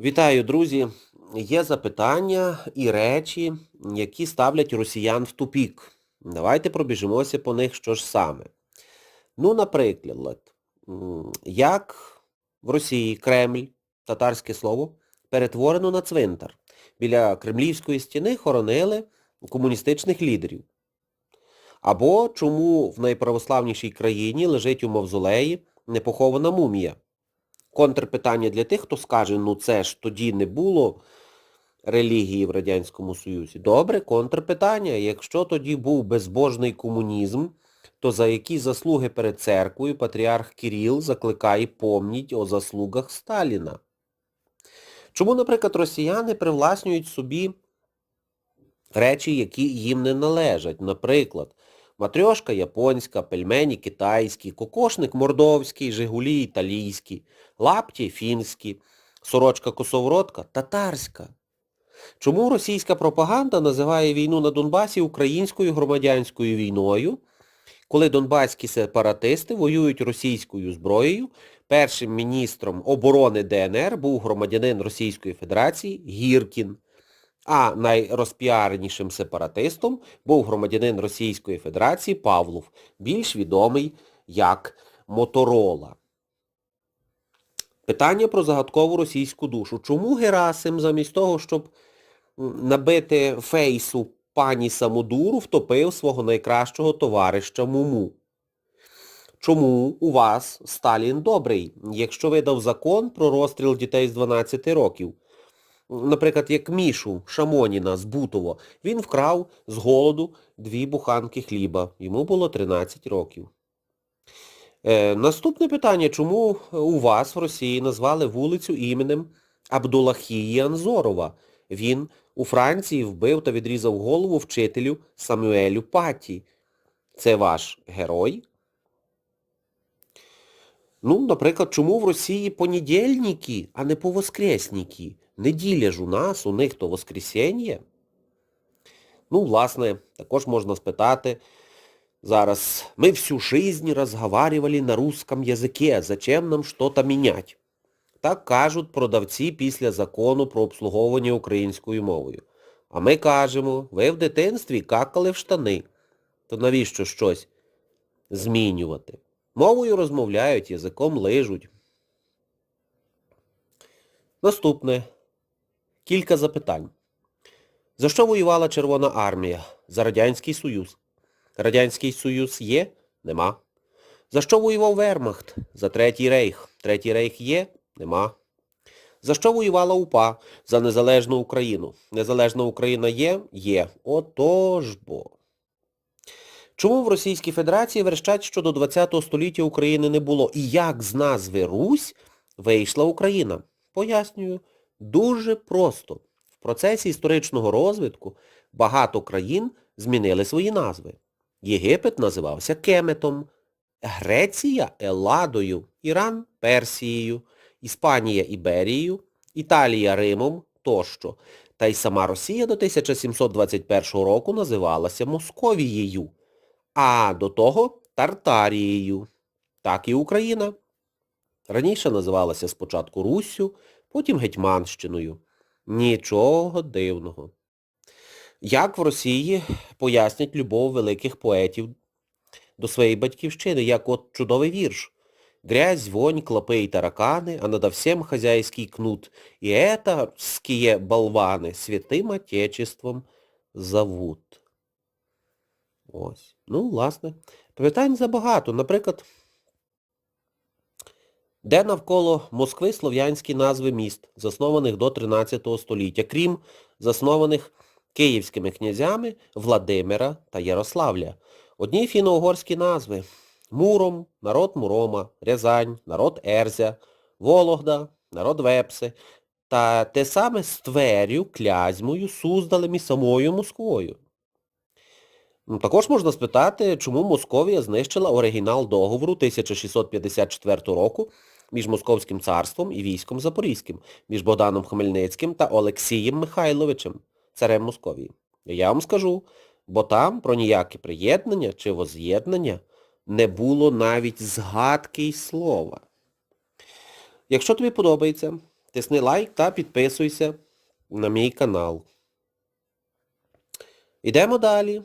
Вітаю, друзі! Є запитання і речі, які ставлять росіян в тупік. Давайте пробіжимося по них, що ж саме. Ну, наприклад, як в Росії Кремль, татарське слово, перетворено на цвинтар. Біля Кремлівської стіни хоронили комуністичних лідерів. Або чому в найправославнішій країні лежить у мавзолеї непохована мумія. Контрпитання для тих, хто скаже, ну це ж тоді не було релігії в Радянському Союзі. Добре, контрпитання. Якщо тоді був безбожний комунізм, то за які заслуги перед церквою патріарх Кирил закликає помніть о заслугах Сталіна? Чому, наприклад, росіяни привласнюють собі речі, які їм не належать? Наприклад, матрьошка японська, пельмені китайські, кокошник мордовський, жигулі італійські, лапті фінські, сорочка косоворотка татарська. Чому російська пропаганда називає війну на Донбасі українською громадянською війною, коли донбаські сепаратисти воюють російською зброєю, першим міністром оборони ДНР був громадянин Російської Федерації Гіркін, а найрозпіаренішим сепаратистом був громадянин Російської Федерації Павлов, більш відомий як Моторола. Питання про загадкову російську душу. Чому Герасим замість того, щоб набити фейсу пані Самодуру, втопив свого найкращого товариша Муму? Чому у вас Сталін добрий, якщо видав закон про розстріл дітей з 12 років? Наприклад, як Мішу Шамоніна з Бутово, він вкрав з голоду дві буханки хліба. Йому було 13 років. Е, наступне питання, чому у вас в Росії назвали вулицю іменем Абдулахії Анзорова? Він у Франції вбив та відрізав голову вчителю Самюелю Паті. Це ваш герой? Ну, наприклад, чому в Росії понедільники, а не повоскресники? Неділя ж у нас, у них то воскресіння. Ну, власне, також можна спитати, Зараз. Мы всю жизнь разговаривали на русском языке. Зачем нам что-то менять? Так кажуть продавці після закону про обслуговування українською мовою. А ми кажемо, ви в дитинстві какали в штани. То навіщо щось змінювати? Мовою розмовляють, язиком лижуть. Наступне. Кілька запитань. За що воювала Червона армія? За Радянський Союз. Радянський Союз є? Нема. За що воював Вермахт? За Третій Рейх. Третій Рейх є? Нема. За що воювала УПА? За незалежну Україну. Незалежна Україна є? Є. Отож бо. Чому в Російській Федерації верещать, що до ХХ століття України не було? І як з назви Русь вийшла Україна? Пояснюю. Дуже просто. В процесі історичного розвитку багато країн змінили свої назви. Єгипет називався Кеметом, Греція Еладою, Іран Персією, Іспанія Іберією, Італія Римом тощо. Та й сама Росія до 1721 року називалася Московією, а до того Тартарією. Так і Україна. Раніше називалася спочатку Руссю, потім Гетьманщиною. Нічого дивного. Як в Росії пояснять любов великих поетів до своєї батьківщини, як от чудовий вірш. Грязь, вонь, клопи и тараканы, а надо всем хозяйский кнут. И это, ские болваны, святым отечеством зовут. Ось. Ну, власне. Питань забагато. Наприклад, де навколо Москви слов'янські назви міст, заснованих до 13 століття, крім заснованих київськими князями Владимира та Ярославля. Одні фіно-угорські назви. Муром, народ Мурома, Рязань, народ Ерзя, Вологда, народ Вепси та те саме з Тверю, Клязьмою, Суздалем і самою Москвою. Ну, Також можна спитати, чому Московія знищила оригінал договору 1654 року між Московським царством і військом Запорізьким, між Богданом Хмельницьким та Олексієм Михайловичем, царем Московії. Я вам скажу, бо там про ніяке приєднання чи воз'єднання не було навіть згадки й слова. Якщо тобі подобається тисни лайк та підписуйся на мій канал. Йдемо далі.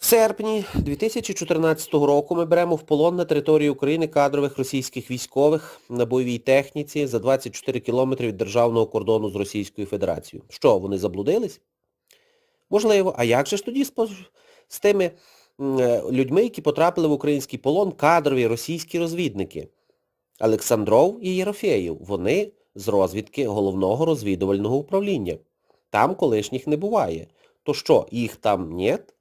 В серпні 2014 року ми беремо в полон на території України кадрових російських військових на бойовій техніці за 24 кілометри від державного кордону з Російською Федерацією. Що, вони заблудились? Можливо. А як же ж тоді з, тими е, людьми, які потрапили в український полон, кадрові російські розвідники? Олександров і Єрофєєв. Вони з розвідки головного розвідувального управління. Там колишніх не буває. То що, їх там нет?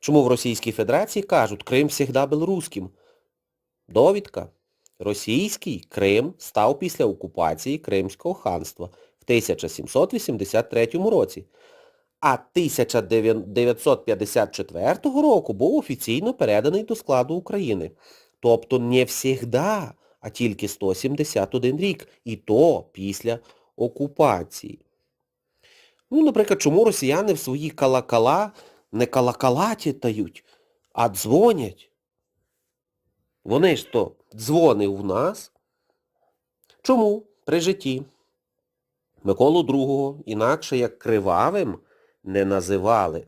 Чому в Російській Федерації кажуть, Крим завжди був русським? Довідка. Російський Крим став після окупації Кримського ханства в 1783 році. А 1954 року був офіційно переданий до складу України. Тобто не всегда, а тільки 171 рік. І то після окупації. Ну, наприклад, чому росіяни в свої калакала не калакалатітають, а дзвонять? Вони ж то дзвонив у нас. Чому при житті Миколу II інакше як кривавим не називали,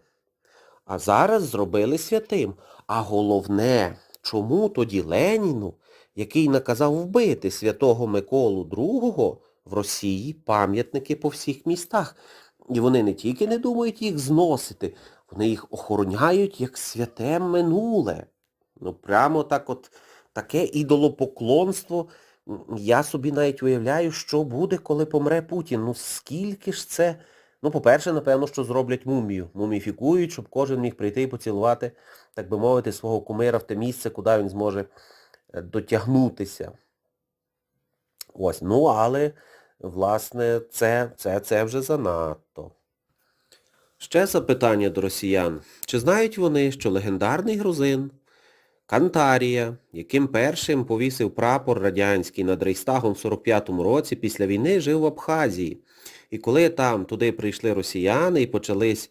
а зараз зробили святим. А головне, чому тоді Леніну, який наказав вбити святого Миколу II, в Росії пам'ятники по всіх містах. І вони не тільки не думають їх зносити, вони їх охороняють як святе минуле. Ну прямо так от таке ідолопоклонство. Я собі навіть уявляю, що буде, коли помре Путін. Ну скільки ж це... Ну, по-перше, напевно, що зроблять мумію. Муміфікують, щоб кожен міг прийти і поцілувати, так би мовити, свого кумира в те місце, куди він зможе е, дотягнутися. Ось, ну, але, власне, це, це, це вже занадто. Ще запитання до росіян. Чи знають вони, що легендарний грузин Кантарія, яким першим повісив прапор радянський над Рейстагом в 45-му році, після війни жив в Абхазії. І коли там туди прийшли росіяни і почались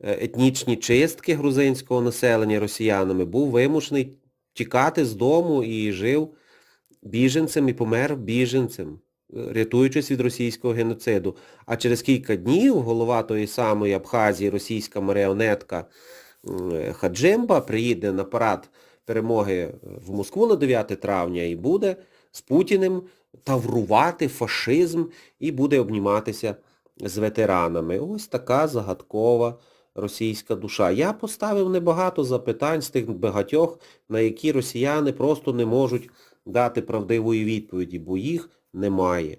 е, етнічні чистки грузинського населення росіянами, був вимушений тікати з дому і жив біженцем і помер біженцем, рятуючись від російського геноциду. А через кілька днів голова тої самої Абхазії, російська маріонетка е, Хаджимба, приїде на парад перемоги в Москву на 9 травня і буде з Путіним таврувати фашизм і буде обніматися з ветеранами. Ось така загадкова російська душа. Я поставив небагато запитань з тих багатьох, на які росіяни просто не можуть дати правдивої відповіді, бо їх немає.